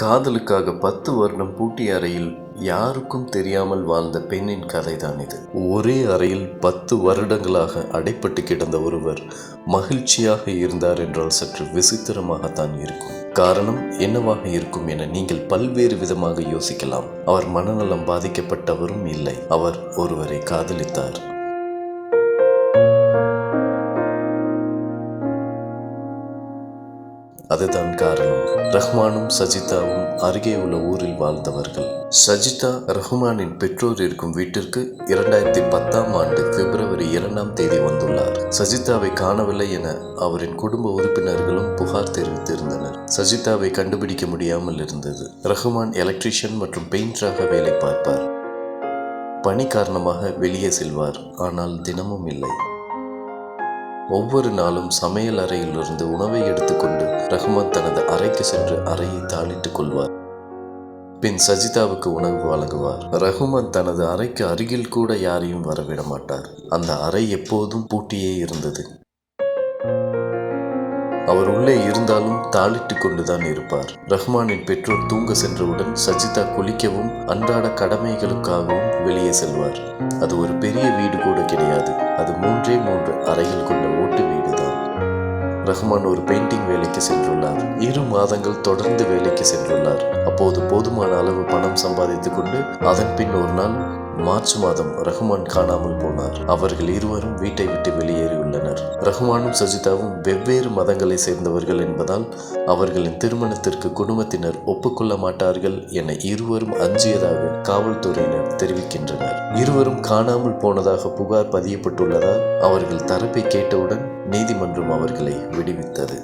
காதலுக்காக பத்து வருடம் பூட்டி அறையில் யாருக்கும் தெரியாமல் வாழ்ந்த பெண்ணின் கதைதான் இது. ஒரே அறையில் பத்து வருடங்களாக அடைப்பட்டு கிடந்த ஒருவர் மகிழ்ச்சியாக இருந்தார் என்றால் சற்று விசித்திரமாகத்தான் இருக்கும். காரணம் என்னவாக இருக்கும் என நீங்கள் பல்வேறு விதமாக யோசிக்கலாம். அவர் மனநலம் பாதிக்கப்பட்டவரும் இல்லை. அவர் ஒருவரை காதலித்தார். அதுதான் காரணம். ரஹ்மானும் சஜிதாவும் அருகே உள்ள ஊரில் வாழ்ந்தவர்கள். சஜிதா ரஹ்மானின் பெற்றோர் இருக்கும் வீட்டிற்கு இரண்டாயிரத்தி பத்தாம் ஆண்டு பிப்ரவரி இரண்டாம் தேதி வந்துள்ளார். சஜிதாவை காணவில்லை என அவரின் குடும்ப உறுப்பினர்களும் புகார் தெரிவித்திருந்தனர். சஜிதாவை கண்டுபிடிக்க முடியாமல் இருந்தது. ரஹ்மான் எலக்ட்ரிஷியன் மற்றும் பெயிண்டராக வேலை பார்ப்பார். பணி காரணமாக வெளியே செல்வார். ஆனால் தினமும் இல்லை. ஒவ்வொரு நாளும் சமையல் அறையிலிருந்து உணவை எடுத்துக்கொண்டு ரஹ்மான் தனது அறைக்கு சென்று அறையை தாளிட்டுக் கொள்வார். பின் சஜிதாவுக்கு உணவு வழங்குவார். ரஹ்மான் தனது அறைக்கு அருகில் கூட யாரையும் வரவிட மாட்டார். அந்த அறை எப்போதும் பூட்டியே இருந்தது. அவர் உள்ளே இருந்தாலும் தாளிட்டு கொண்டுதான் இருப்பார். ரஹ்மானின் பெற்றோர் தூங்க சென்றவுடன் சஜிதா குளிக்கவும் அன்றாட கடமைகளுக்காகவும் வெளியே செல்வார். அது ஒரு பெரிய வீடு கூட கிடையாது. ரஹ்மான் ஒரு பெயிண்டிங் வேலைக்கு சென்றுள்ளார். இரு மாதங்கள் தொடர்ந்து வேலைக்கு சென்றுள்ளார். அப்போது போதுமான அளவு பணம் சம்பாதித்துக் கொண்டு அதன் பின் ஒரு நாள் மார்ச் மாதம் ரஹ்மான் காணாமல் போனார். அவர்கள் இருவரும் வீட்டை விட்டு வெளியேறியுள்ளனர். ரஹ்மானும் சஜிதாவும் வெவ்வேறு மதங்களை சேர்ந்தவர்கள் என்பதால் அவர்களின் திருமணத்திற்கு குடும்பத்தினர் ஒப்புக்கொள்ள மாட்டார்கள் என இருவரும் அஞ்சியதாக காவல்துறையினர் தெரிவிக்கின்றனர். இருவரும் காணாமல் போனதாக புகார் பதியப்பட்டுள்ளதால் அவர்கள் தரப்பை கேட்டவுடன் நீதிமன்றம் அவர்களை விடுவித்தது.